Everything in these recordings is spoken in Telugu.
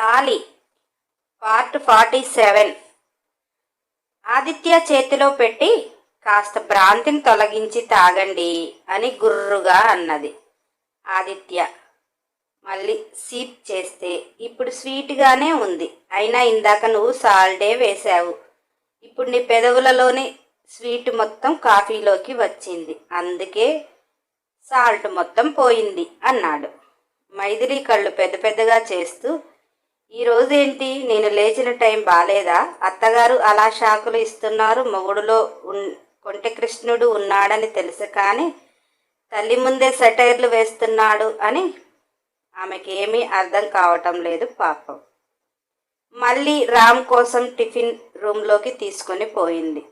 తాలి పార్ట్ ఫార్టీ సెవెన్. ఆదిత్య చేతిలో పెట్టి కాస్త భ్రాంతిని తొలగించి తాగండి అని గుర్రుగా అన్నది ఆదిత్య. మళ్ళీ సీప్ చేస్తే ఇప్పుడు స్వీట్గానే ఉంది. అయినా ఇందాక నువ్వు సాల్డే వేశావు. ఇప్పుడు నీ పెదవులలోని స్వీట్ మొత్తం కాఫీలోకి వచ్చింది. అందుకే సాల్ట్ మొత్తం పోయింది అన్నాడు. మైథిలి కళ్ళు పెద్ద పెద్దగా చేస్తూ ఈ రోజేంటి? నేను లేచిన టైం బాలేదా? అత్తగారు అలా షాకులు ఇస్తున్నారు. మొగుడులో కొంటకృష్ణుడు ఉన్నాడని తెలుసు కానీ తల్లి ముందే సెటైర్లు వేస్తున్నాడు అని ఆమెకేమీ అర్థం కావటం లేదు పాపం. మళ్ళీ రామ్ కోసం టిఫిన్ రూమ్లోకి తీసుకొని పోయింది.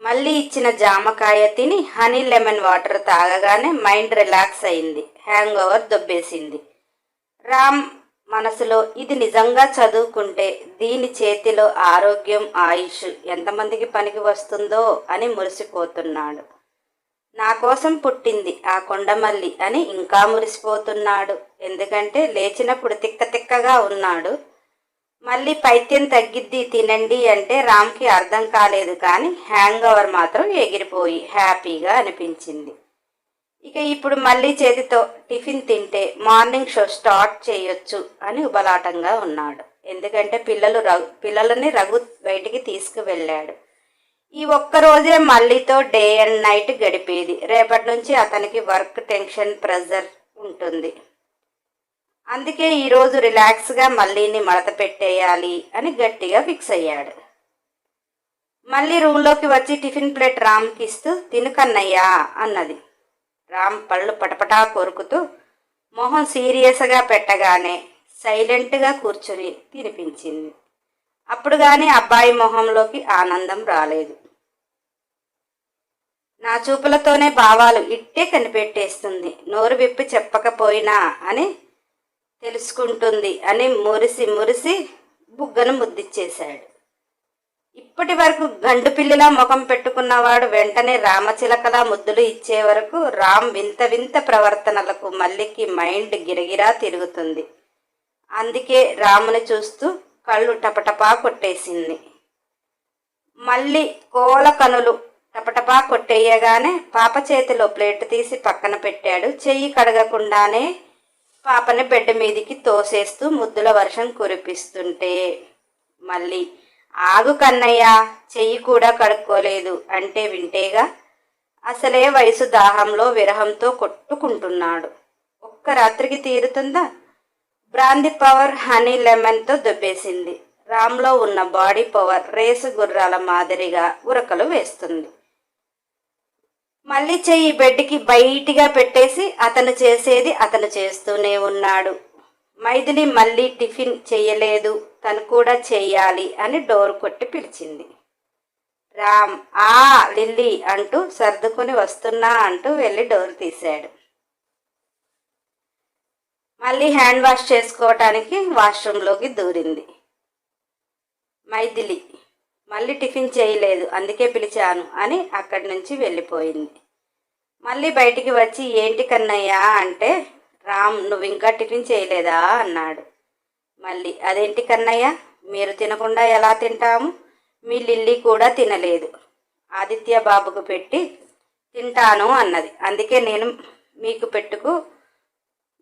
మళ్ళీ ఇచ్చిన జామకాయ తిని హనీ లెమన్ వాటర్ తాగగానే మైండ్ రిలాక్స్ అయింది. హ్యాంగ్ ఓవర్ దొబ్బేసింది. రామ్ మనసులో ఇది నిజంగా చదువుకుంటే దీని చేతిలో ఆరోగ్యం ఆయుష్ ఎంతమందికి పనికి వస్తుందో అని మురిసిపోతున్నాడు. నా కోసం పుట్టింది ఆ కొండమల్లి అని ఇంకా మురిసిపోతున్నాడు. ఎందుకంటే లేచినప్పుడు తిక్క తిక్కగా ఉన్నాడు. మళ్ళీ పైత్యం తగ్గిద్ది తినండి అంటే రామ్కి అర్థం కాలేదు కానీ హ్యాంగ్ ఓవర్ మాత్రం ఎగిరిపోయి హ్యాపీగా అనిపించింది. ఇక ఇప్పుడు మళ్ళీ చేతితో టిఫిన్ తింటే మార్నింగ్ షో స్టార్ట్ చేయొచ్చు అని ఉబలాటంగా ఉన్నాడు. ఎందుకంటే పిల్లలు రఘు పిల్లలని రఘు బయటికి తీసుకువెళ్ళాడు. ఈ ఒక్క రోజే మళ్ళీతో డే అండ్ నైట్ గడిపేది. రేపటి నుంచి అతనికి వర్క్ టెన్షన్ ప్రెజర్ ఉంటుంది. అందుకే ఈరోజు రిలాక్స్గా మళ్ళీని మడత పెట్టేయాలి అని గట్టిగా ఫిక్స్ అయ్యాడు. మళ్ళీ రూమ్లోకి వచ్చి టిఫిన్ ప్లేట్ రామ్కి ఇస్తూ తిను కన్నయ్యా అన్నది. రామ్ పళ్ళు పటపటా కొరుకుతూ మొహం సీరియస్గా పెట్టగానే సైలెంట్గా కూర్చొని తినిపించింది. అప్పుడు కానీ అబ్బాయి మొహంలోకి ఆనందం రాలేదు. నా చూపులతోనే భావాలు ఇట్టే కనిపెట్టేస్తుంది. నోరు విప్పి చెప్పకపోయినా అని తెలుసుకుంటుంది అని మురిసి మురిసి బుగ్గను ముద్దిచ్చేశాడు. ఇప్పటి వరకు గండు పిల్లిలా ముఖం పెట్టుకున్నవాడు వెంటనే రామచిలకలా ముద్దులు ఇచ్చే వరకు రామ్ వింత వింత ప్రవర్తనలకు మల్లికి మైండ్ గిరగిరా తిరుగుతుంది. అందుకే రాముని చూస్తూ కళ్ళు టపటపా కొట్టేసింది. మళ్ళీ కోల కనులు టపటపా కొట్టేయగానే పాప చేతిలో ప్లేట్ తీసి పక్కన పెట్టాడు. చెయ్యి కడగకుండానే పాపని బెడ్ మీదికి తోసేస్తూ ముద్దుల వర్షం కురిపిస్తుంటే మళ్ళీ ఆగు కన్నయ్య చెయ్యి కూడా కడుక్కోలేదు అంటే వింటేగా అసలే వయసు దాహంలో విరహంతో కొట్టుకుంటున్నాడు. ఒక్క రాత్రికి తీరుతుందా? బ్రాంది పవర్ హనీ లెమన్తో దొబ్బేసింది. రామ్లో ఉన్న బాడీ పవర్ రేసు గుర్రాల మాదిరిగా ఉరకలు వేస్తుంది. మళ్ళీ చెయ్యి బెడ్కి బయటిగా పెట్టేసి అతను చేసేది అతను చేస్తూనే ఉన్నాడు. మైథిలి మళ్ళీ టిఫిన్ చేయలేదు తను కూడా చేయాలి అని డోర్ కొట్టి పిలిచింది. రామ్ ఆ లిల్లీ అంటూ సర్దుకుని వస్తున్నా అంటూ వెళ్ళి డోర్ తీశాడు. మళ్ళీ హ్యాండ్ వాష్ చేసుకోవటానికి వాష్రూమ్లోకి దూరింది. మైథిలి మళ్ళీ టిఫిన్ చేయలేదు అందుకే పిలిచాను అని అక్కడి నుంచి వెళ్ళిపోయింది. మళ్ళీ బయటికి వచ్చి ఏంటి కన్నయ్యా? అంటే రామ్ నువ్వు ఇంకా టిఫిన్ చేయలేదా? అన్నాడు. మళ్ళీ అదేంటి కన్నయ్య? మీరు తినకుండా ఎలా తింటాము? మీ లిల్లీ కూడా తినలేదు. ఆదిత్య బాబుకు పెట్టి తింటాను అన్నది. అందుకే నేను మీకు పెట్టుకు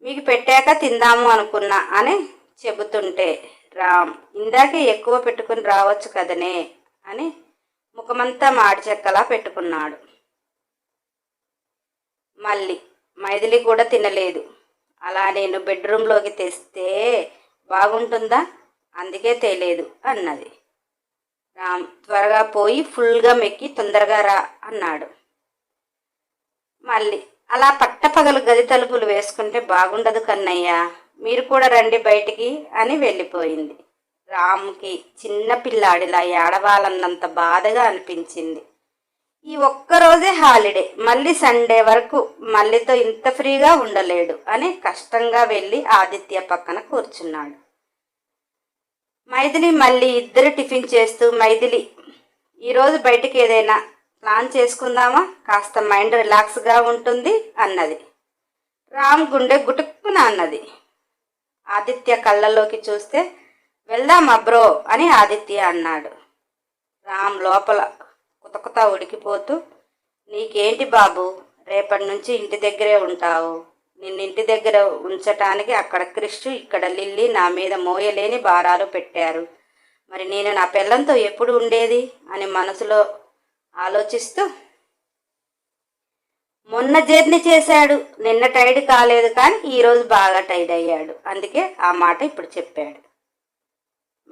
మీకు పెట్టాక తిందాము అనుకున్నా అని చెబుతుంటే రామ్ ఇందాకే ఎక్కువ పెట్టుకుని రావచ్చు కదనే అని ముఖమంతా మాడి చెక్కలా పెట్టుకున్నాడు. మళ్ళీ మైథిలి కూడా తినలేదు. అలా నేను బెడ్రూమ్లోకి తెస్తే బాగుంటుందా? అందుకే తేలేదు అన్నది. రామ్ త్వరగా పోయి ఫుల్గా మెక్కి తొందరగా రా అన్నాడు. మళ్ళీ అలా పట్టపగలు గది తలుపులు వేసుకుంటే బాగుండదు కన్నయ్య మీరు కూడా రండి బయటికి అని వెళ్ళిపోయింది. రామ్కి చిన్న పిల్లాడిలా ఏడవాలన్నంత బాధగా అనిపించింది. ఈ ఒక్కరోజే హాలిడే. మళ్ళీ సండే వరకు మళ్ళీతో ఇంత ఫ్రీగా ఉండలేడు అని కష్టంగా వెళ్ళి ఆదిత్య పక్కన కూర్చున్నాడు. మైథిలి మళ్ళీ ఇద్దరు టిఫిన్ చేస్తూ మైథిలి ఈరోజు బయటికి ఏదైనా ప్లాన్ చేసుకుందామా? కాస్త మైండ్ రిలాక్స్గా ఉంటుంది అన్నది. రామ్ గుండె గుటుక్కున అన్నది. ఆదిత్య కళ్ళల్లోకి చూస్తే వెళ్దామా బ్రో? అని ఆదిత్య అన్నాడు. రామ్ లోపల కుతకుతా ఉడికిపోతూ నీకేంటి బాబు రేపటి నుంచి ఇంటి దగ్గరే ఉంటావు. నిన్ను ఇంటి దగ్గర ఉంచటానికి అక్కడ క్రిష్టు ఇక్కడ లిల్లీ నా మీద మోయలేని భారాలు పెట్టారు. మరి నేను నా పిల్లంతో ఎప్పుడు ఉండేది? అని మనసులో ఆలోచిస్తూ మొన్న జర్నీ చేశాడు. నిన్న టైడ్ కాలేదు కానీ ఈరోజు బాగా టైడ్ అయ్యాడు. అందుకే ఆ మాట ఇప్పుడు చెప్పాడు.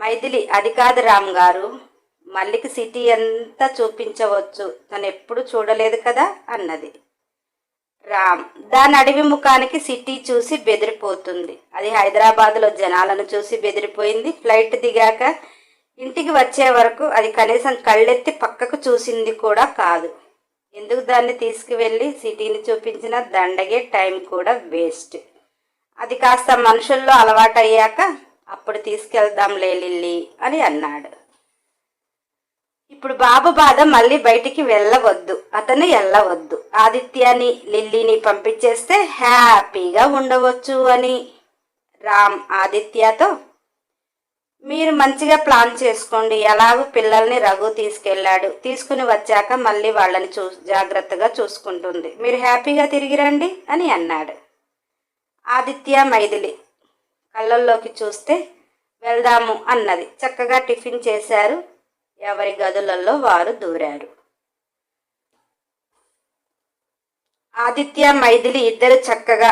మైథిలి అది కాదు రామ్ గారు. మల్లికి సిటీ అంతా చూపించవచ్చు. తను ఎప్పుడు చూడలేదు కదా అన్నది. రామ్ దాని అడవి ముఖానికి సిటీ చూసి బెదిరిపోతుంది. అది హైదరాబాద్లో జనాలను చూసి బెదిరిపోయింది. ఫ్లైట్ దిగాక ఇంటికి వచ్చే వరకు అది కనీసం కళ్ళెత్తి పక్కకు చూసింది కూడా కాదు. ఎందుకు దాన్ని తీసుకువెళ్ళి సిటీని చూపించిన దండగే టైం కూడా వేస్ట్. అది కాస్త మనుషుల్లో అలవాటయ్యాక అప్పుడు తీసుకెళ్దాంలే లిల్లీ అని అన్నాడు. ఇప్పుడు బాబు బాధ మళ్ళీ బయటికి వెళ్ళవద్దు. అతను వెళ్ళవద్దు ఆదిత్యని లిల్లీని పంపించేస్తే హ్యాపీగా ఉండవచ్చు అని. రామ్ ఆదిత్యతో మీరు మంచిగా ప్లాన్ చేసుకోండి. ఎలాగో పిల్లల్ని రఘు తీసుకెళ్ళాడు. తీసుకుని వచ్చాక మళ్ళీ వాళ్ళని చూ జాగ్రత్తగా చూసుకుంటుంది. మీరు హ్యాపీగా తిరిగి రండి అని అన్నాడు. ఆదిత్య మైథిలి కళ్ళల్లోకి చూస్తే వెళ్దాము అన్నది. చక్కగా టిఫిన్ చేశారు. ఎవరి గదులలో వారు దూరారు. ఆదిత్య మైథిలి ఇద్దరు చక్కగా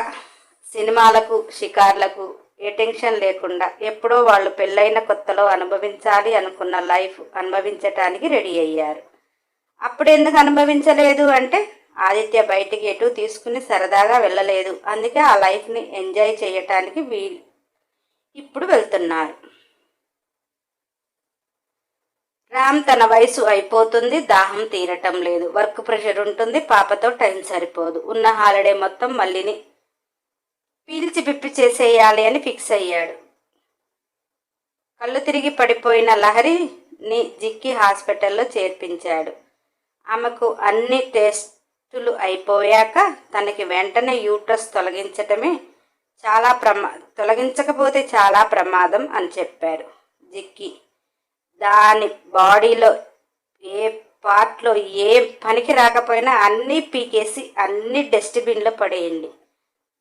సినిమాలకు షికార్లకు ఏ టెన్షన్ లేకుండా ఎప్పుడో వాళ్ళు పెళ్ళైన కొత్తలో అనుభవించాలి అనుకున్న లైఫ్ అనుభవించటానికి రెడీ అయ్యారు. అప్పుడు ఎందుకు అనుభవించలేదు అంటే ఆదిత్య బయటికి ఎటు తీసుకుని సరదాగా వెళ్ళలేదు. అందుకే ఆ లైఫ్ని ఎంజాయ్ చేయటానికి వీలు ఇప్పుడు వెళ్తున్నారు. రామ్ తన వయసు అయిపోతుంది దాహం తీరటం లేదు. వర్క్ ప్రెషర్ ఉంటుంది పాపతో టైం సరిపోదు. ఉన్న హాలిడే మొత్తం మళ్ళీని పీల్చి పిప్పి చేసేయాలి అని ఫిక్స్ అయ్యాడు. కళ్ళు తిరిగి పడిపోయిన లహరిని జిక్కి హాస్పిటల్లో చేర్పించాడు. ఆమెకు అన్ని టెస్టులు అయిపోయాక తనకి వెంటనే యూట్రస్ తొలగించటమే చాలా ప్రమా తొలగించకపోతే చాలా ప్రమాదం అని చెప్పారు జిక్కి. దాని బాడీలో ఏ పార్ట్లో ఏ పనికి రాకపోయినా అన్నీ పీకేసి అన్ని డస్ట్బిన్లో పడేయండి.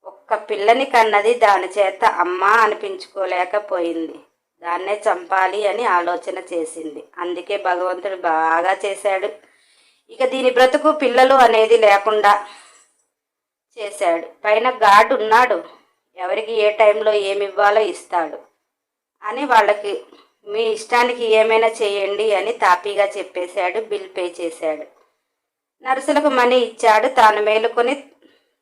ఒక్క పిల్లని కన్నది దాని చేత అమ్మ అనిపించుకోలేకపోయింది. దాన్నే చంపాలి అని ఆలోచన చేసింది. అందుకే భగవంతుడు బాగా చేశాడు. ఇక దీని బ్రతుకు పిల్లలు అనేది లేకుండా చేశాడు. పైన గాడ్ ఉన్నాడు. ఎవరికి ఏ టైంలో ఏమి ఇవ్వాలో ఇస్తాడు. అని వాళ్ళకి మీ ఇష్టానికి ఏమైనా చేయండి అని తాపీగా చెప్పేశాడు బిల్ పే చేశాడు. నర్సులకు మనీ ఇచ్చాడు తాను మేలుకొని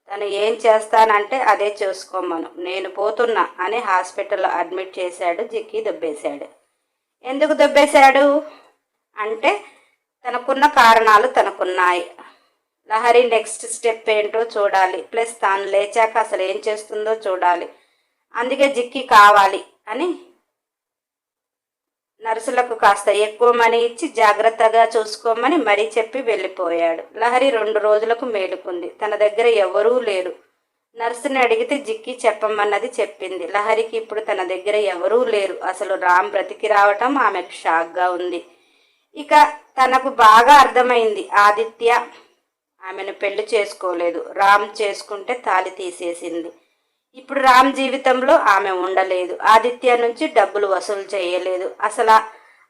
తను ఏం చేస్తానంటే అదే చూసుకోమను నేను పోతున్నా అని హాస్పిటల్లో అడ్మిట్ చేశాడు జిక్కి దొబ్బేశాడు. ఎందుకు దొబ్బేశాడు? అంటే తనకున్న కారణాలు తనకున్నాయి. లహరి నెక్స్ట్ స్టెప్ ఏంటో చూడాలి ప్లస్ తాను లేచాక అసలు ఏం చేస్తుందో చూడాలి. అందుకే జిక్కి కావాలి అని నర్సులకు కాస్త ఎక్కువ మనీ ఇచ్చి జాగ్రత్తగా చూసుకోమని మరీ చెప్పి వెళ్ళిపోయాడు. లహరి రెండు రోజులకు మేలుకుంది. తన దగ్గర ఎవరూ లేరు. నర్సుని అడిగితే జిక్కి చెప్పమన్నది చెప్పింది. లహరికి ఇప్పుడు తన దగ్గర ఎవరూ లేరు. అసలు రామ్ బ్రతికి రావటం ఆమెకు షాక్గా ఉంది. ఇక తనకు బాగా అర్థమైంది. ఆదిత్య ఆమెను పెళ్ళి చేసుకోలేదు. రామ్ చేసుకుంటే తాలి తీసేసింది. ఇప్పుడు రామ్ జీవితంలో ఆమె ఉండలేదు. ఆదిత్య నుంచి డబ్బులు వసూలు చేయలేదు. అసలు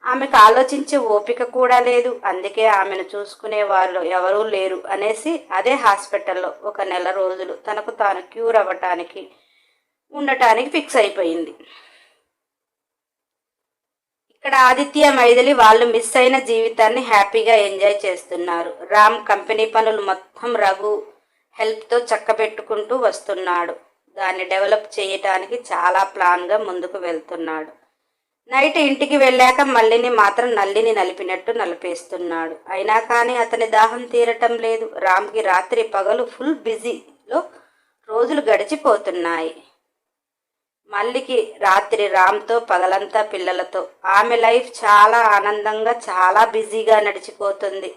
ఆమెకు ఆలోచించే ఓపిక కూడా లేదు. అందుకే ఆమెను చూసుకునే వాళ్ళు ఎవరూ లేరు అనేసి అదే హాస్పిటల్లో ఒక నెల రోజులు తనకు తాను క్యూర్ అవ్వటానికి ఉండటానికి ఫిక్స్ అయిపోయింది. ఇక్కడ ఆదిత్య మైథిలి వాళ్ళు మిస్ అయిన జీవితాన్ని హ్యాపీగా ఎంజాయ్ చేస్తున్నారు. రామ్ కంపెనీ పనులు మొత్తం రఘు హెల్ప్తో చక్కబెట్టుకుంటూ వస్తున్నాడు. దాన్ని డెవలప్ చేయటానికి చాలా ప్లాన్గా ముందుకు వెళ్తున్నాడు. నైట్ ఇంటికి వెళ్ళాక మల్లిని మాత్రం నల్లిని నలిపినట్టు నలిపేస్తున్నాడు. అయినా కానీ అతని దాహం తీరటం లేదు. రామ్కి రాత్రి పగలు ఫుల్ బిజీలో రోజులు గడిచిపోతున్నాయి. మల్లికి రాత్రి రామ్తో పగలంతా పిల్లలతో. ఆమె లైఫ్ చాలా ఆనందంగా చాలా బిజీగా నడిచిపోతుంది.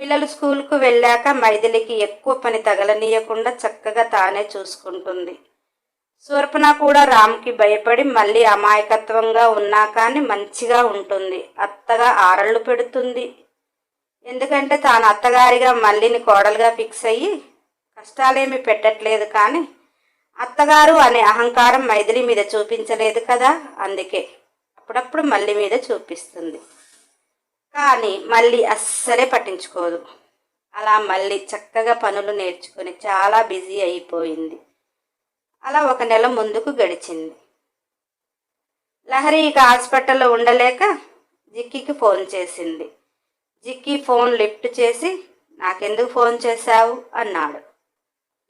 పిల్లలు స్కూల్కు వెళ్ళాక మైథిలికి ఎక్కువ పని తగలనీయకుండా చక్కగా తానే చూసుకుంటుంది. శూర్పణ కూడా రామ్కి భయపడి మళ్ళీ అమాయకత్వంగా ఉన్నా కానీ మంచిగా ఉంటుంది. అత్తగా ఆరళ్ళు పెడుతుంది. ఎందుకంటే తాను అత్తగారిగా మళ్ళీని కోడలుగా ఫిక్స్ అయ్యి కష్టాలేమి పెట్టట్లేదు కానీ అత్తగారు అనే అహంకారం మైథిలి మీద చూపించలేదు కదా అందుకే అప్పుడప్పుడు మళ్ళీ మీద చూపిస్తుంది. కానీ మళ్ళీ అస్సలే పట్టించుకోదు. అలా మళ్ళీ చక్కగా పనులు నేర్చుకొని చాలా బిజీ అయిపోయింది. అలా ఒక నెల ముందుకు గడిచింది. లహరి ఇక హాస్పిటల్లో ఉండలేక జిక్కికి ఫోన్ చేసింది. జిక్కి ఫోన్ లిఫ్ట్ చేసి నాకెందుకు ఫోన్ చేశావు? అన్నాడు.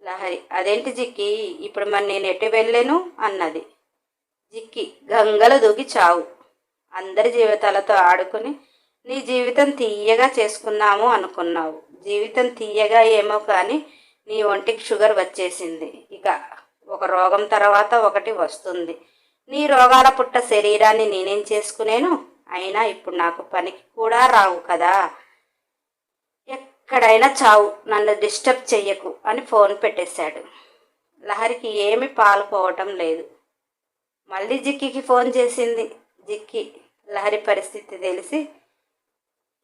లహరి అదేంటి జిక్కి? ఇప్పుడు మరి నేను ఎటు వెళ్ళాను? అన్నది. జిక్కి గంగలు దూకి చావు. అందరి జీవితాలతో ఆడుకుని నీ జీవితం తీయగా చేసుకున్నాము అనుకున్నావు. జీవితం తీయగా ఏమో కానీ నీ ఒంటికి షుగర్ వచ్చేసింది. ఇక ఒక రోగం తర్వాత ఒకటి వస్తుంది. నీ రోగాల పుట్ట శరీరాన్ని నేనేం చేసుకునేను? అయినా ఇప్పుడు నాకు పనికి కూడా రావు కదా. ఎక్కడైనా చావు నన్ను డిస్టర్బ్ చెయ్యకు అని ఫోన్ పెట్టేశాడు. లహరికి ఏమి పాల్పోవటం లేదు. మళ్ళీ జిక్కికి ఫోన్ చేసింది. జిక్కి లహరి పరిస్థితి తెలిసి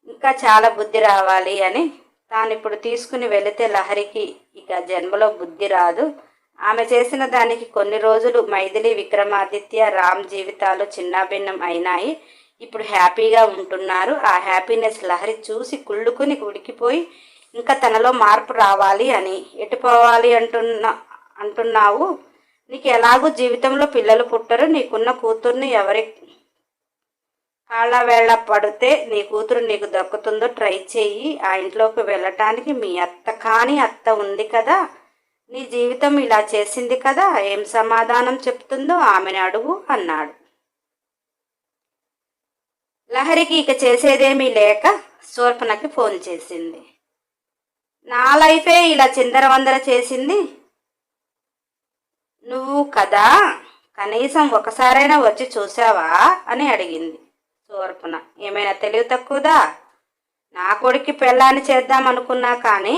ఇంకా చాలా బుద్ధి రావాలి అని తాను ఇప్పుడు తీసుకుని వెళితే లహరికి ఇక జన్మలో బుద్ధి రాదు. ఆమె చేసిన దానికి కొన్ని రోజులు మైథిలి విక్రమాదిత్య రామ్ జీవితాలు చిన్నాభిన్నం అయినాయి. ఇప్పుడు హ్యాపీగా ఉంటున్నారు. ఆ హ్యాపీనెస్ లహరి చూసి కుళ్ళుకుని ఉడికిపోయి ఇంకా తనలో మార్పు రావాలి అని. ఎటుపోవాలి అంటున్నా అంటున్నావు? నీకు ఎలాగూ జీవితంలో పిల్లలు పుట్టరు. నీకున్న కూతుర్ని ఎవరి కాళ్ళ వేళ పడితే నీ కూతురు నీకు దక్కుతుందో ట్రై చేయి ఆ ఇంట్లోకి వెళ్ళటానికి మీ అత్త కాని అత్త ఉంది కదా. నీ జీవితం ఇలా చేసింది కదా. ఏం సమాధానం చెప్తుందో ఆమెను అడుగు అన్నాడు. లహరికి ఇక చేసేదేమీ లేక శూర్పణకి ఫోన్ చేసింది. నా లైఫే ఇలా చిందరవందర చేసింది. నువ్వు కదా కనీసం ఒకసారైనా వచ్చి చూసావా అని అడిగింది. శూర్పణ ఏమైనా తెలివి తక్కువదా? నా కొడుక్కి పెళ్ళాన్ని చేద్దాం అనుకున్నా కానీ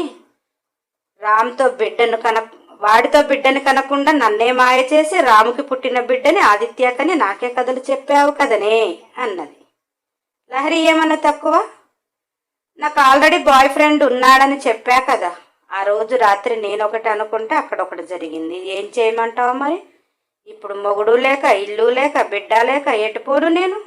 రామ్తో బిడ్డను కన వాడితో బిడ్డని కనకుండా నన్నే మాయ చేసి రాముకి పుట్టిన బిడ్డని ఆదిత్యకని నాకే కథలు చెప్పావు కదనే అన్నది. లహరి ఏమన్నా తక్కువ? నాకు ఆల్రెడీ బాయ్ ఫ్రెండ్ ఉన్నాడని చెప్పా కదా. ఆ రోజు రాత్రి నేను ఒకటి అనుకుంటే అక్కడ ఒకటి జరిగింది. ఏం చేయమంటావు మరి? ఇప్పుడు మొగుడు లేక ఇల్లు లేక బిడ్డ లేక ఎటుపోను నేను?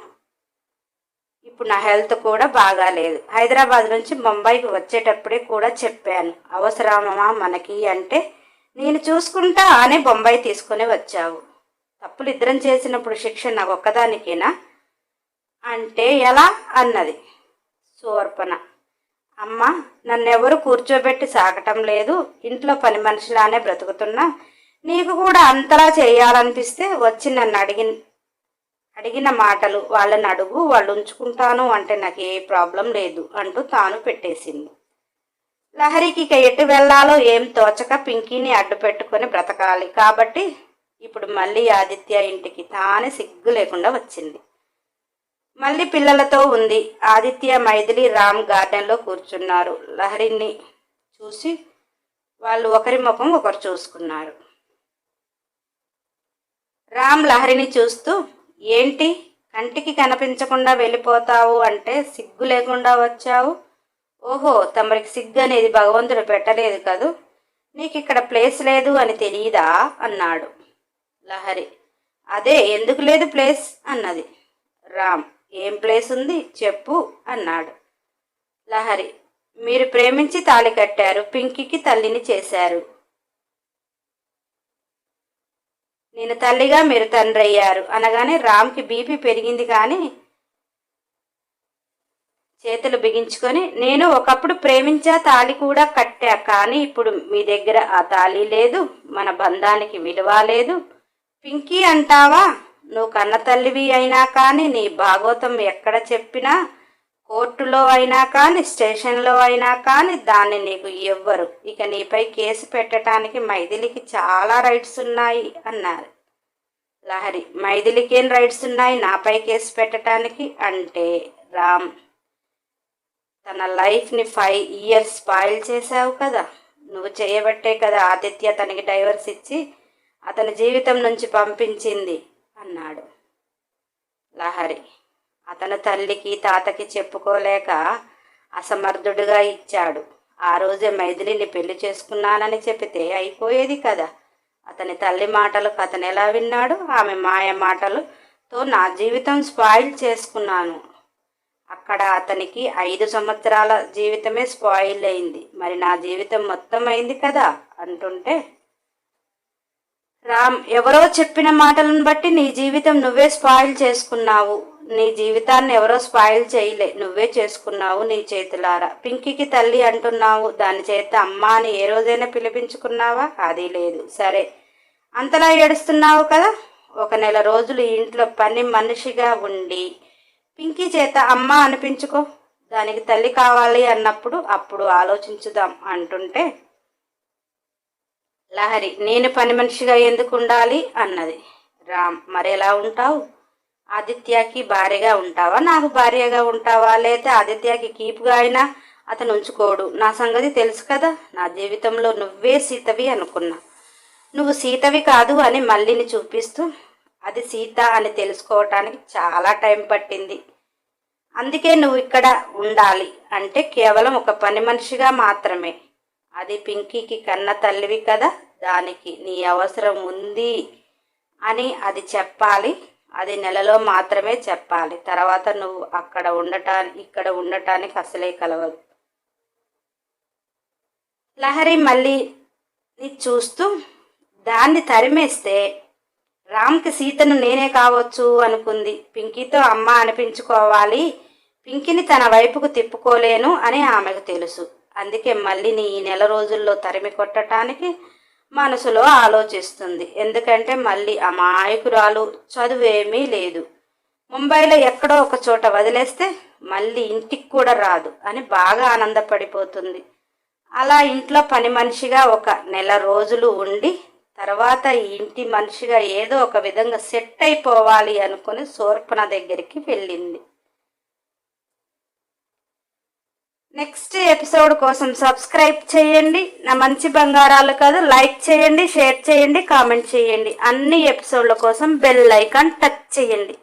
ఇప్పుడు నా హెల్త్ కూడా బాగాలేదు హైదరాబాద్ నుంచి ముంబైకి వచ్చేటప్పుడే కూడా చెప్పాను. అవసరమా మనకి అంటే నేను చూసుకుంటా అని బొంబాయి తీసుకుని వచ్చావు. తప్పులు ఇద్దరం చేసినప్పుడు శిక్ష నాకు ఒక్కదానికేనా? అంటే ఎలా? అన్నది. సోర్పణ అమ్మ నన్నెవరు కూర్చోబెట్టి సాగటం లేదు. ఇంట్లో పని మనిషిలానే బ్రతుకుతున్నా. నీకు కూడా అంతలా చేయాలనిపిస్తే వచ్చి నన్ను అడిగి అడిగిన మాటలు వాళ్ళని అడుగు వాళ్ళు ఉంచుకుంటాను అంటే నాకు ఏ ప్రాబ్లం లేదు అంటూ తాను పెట్టేసింది. లహరికి ఇక ఎటు వెళ్ళాలో ఏం తోచక పింకీని అడ్డు పెట్టుకొని బ్రతకాలి. కాబట్టి ఇప్పుడు మళ్ళీ ఆదిత్య ఇంటికి తానే సిగ్గు లేకుండా వచ్చింది. మళ్ళీ పిల్లలతో ఉంది. ఆదిత్య మైథిలి రామ్ గార్డెన్లో కూర్చున్నారు. లహరిని చూసి వాళ్ళు ఒకరి ముఖం ఒకరు చూసుకున్నారు. రామ్ లహరిని చూస్తూ ఏంటి? కంటికి కనిపించకుండా వెళ్ళిపోతావు అంటే సిగ్గు లేకుండా వచ్చావు? ఓహో తమరికి సిగ్గు అనేది భగవంతుడు పెట్టలేదు కదూ? నీకు ఇక్కడ ప్లేస్ లేదు అని తెలియదా అన్నాడు లహరి. అదే ఎందుకు లేదు ప్లేస్? అన్నది. రామ్. ఏం ప్లేస్ ఉంది? చెప్పు అన్నాడు లహరి. మీరు ప్రేమించి తాళి కట్టారు పింకీకి తల్లిని చేశారు. నేను తల్లిగా మీరు తండ్రి అయ్యారు అనగానే రామ్కి బీపీ పెరిగింది కానీ చేతులు బిగించుకొని నేను ఒకప్పుడు ప్రేమించా తాళి కూడా కట్టా కానీ ఇప్పుడు మీ దగ్గర ఆ తాళి లేదు మన బంధానికి విలువ లేదు. పింకీ అంటావా? నువ్వు కన్న తల్లివి అయినా కానీ నీ భాగోతం ఎక్కడ చెప్పినా కోర్టులో అయినా కానీ స్టేషన్లో అయినా కానీ దాన్ని నీకు ఇవ్వరు. ఇక నీపై కేసు పెట్టడానికి మైథిలికి చాలా రైట్స్ ఉన్నాయి అన్నారు. లహరి మైథిలికేం రైట్స్ ఉన్నాయి నాపై కేసు పెట్టడానికి అంటే రామ్ తన లైఫ్ని ఫైవ్ ఇయర్స్ స్పాయిల్ చేసావు కదా. నువ్వు చేయబట్టే కదా ఆదిత్య తనకి డైవర్స్ ఇచ్చి అతని జీవితం నుంచి పంపించింది అన్నాడు. లహరి అతను తల్లికి తాతకి చెప్పుకోలేక అసమర్థుడిగా ఇచ్చాడు. ఆ రోజే మైథిలిని పెళ్ళి చేసుకున్నానని చెబితే అయిపోయేది కదా. అతని తల్లి మాటలకు అతను ఎలా విన్నాడు ఆమె మాయ మాటలతో నా జీవితం స్పాయిల్ చేసుకున్నాను. అక్కడ అతనికి ఐదు సంవత్సరాల జీవితమే స్పాయిల్ అయింది. మరి నా జీవితం మొత్తం అయింది కదా అంటుంటే రామ్ ఎవరో చెప్పిన మాటలను బట్టి నీ జీవితం నువ్వే స్పాయిల్ చేసుకున్నావు. నీ జీవితాన్ని ఎవరో స్పాయిల్ చేయలే. నువ్వే చేసుకున్నావు నీ చేతులారా. పింకీకి తల్లి అంటున్నావు. దాని చేత అమ్మ అని ఏ రోజైనా పిలిపించుకున్నావా? అది లేదు. సరే. అంతలా ఏడుస్తున్నావు కదా? ఒక నెల రోజులు ఇంట్లో పని మనిషిగా ఉండి పింకీ చేత అమ్మ అనిపించుకో. దానికి తల్లి కావాలి అన్నప్పుడు అప్పుడు ఆలోచించుదాం అంటుంటే లహరి నేను పని మనిషిగా ఎందుకు ఉండాలి? అన్నది. రామ్ మరి ఎలా ఉంటావు? ఆదిత్యకి భార్యగా ఉంటావా? నాకు భార్యగా ఉంటావా? లేదా ఆదిత్యకి కీపుగా అయినా అతను ఉంచుకోడు. నా సంగతి తెలుసు కదా. నా జీవితంలో నువ్వే సీతవి అనుకున్నా. నువ్వు సీతవి కాదు అని మళ్ళీని చూపిస్తూ అది సీత అని తెలుసుకోవటానికి చాలా టైం పట్టింది. అందుకే నువ్వు ఇక్కడ ఉండాలి అంటే కేవలం ఒక పని మనిషిగా మాత్రమే. అది పింకీకి కన్న తల్లివి కదా. దానికి నీ అవసరం ఉంది అని అది చెప్పాలి. అది నెలలో మాత్రమే చెప్పాలి. తర్వాత నువ్వు అక్కడ ఉండటానికి ఇక్కడ ఉండటానికి అసలే కలవదు. లహరి మళ్ళీని చూస్తూ దాన్ని తరిమేస్తే రామ్కి సీతను నేనే కావచ్చు అనుకుంది. పింకీతో అమ్మ అనిపించుకోవాలి. పింకిని తన వైపుకు తిప్పుకోలేను అని ఆమెకు తెలుసు. అందుకే మళ్ళీ ఈ నెల రోజుల్లో తరిమి కొట్టడానికి మనసులో ఆలోచిస్తుంది. ఎందుకంటే మళ్ళీ అమాయకురాలు చదువేమీ లేదు. ముంబైలో ఎక్కడో ఒక చోట వదిలేస్తే మళ్ళీ ఇంటికి కూడా రాదు అని బాగా ఆనందపడిపోతుంది. అలా ఇంట్లో పని మనిషిగా ఒక నెల రోజులు ఉండి తర్వాత ఈ ఇంటి మనిషిగా ఏదో ఒక విధంగా సెట్ అయిపోవాలి అనుకుని శూర్పణ దగ్గరికి వెళ్ళింది. నెక్స్ట్ ఎపిసోడ్ కోసం సబ్స్క్రైబ్ చేయండి. నా మంచి బంగారాలు కాదు లైక్ చేయండి షేర్ చేయండి కామెంట్ చేయండి. అన్ని ఎపిసోడ్ల కోసం బెల్ ఐకాన్ టచ్ చేయండి.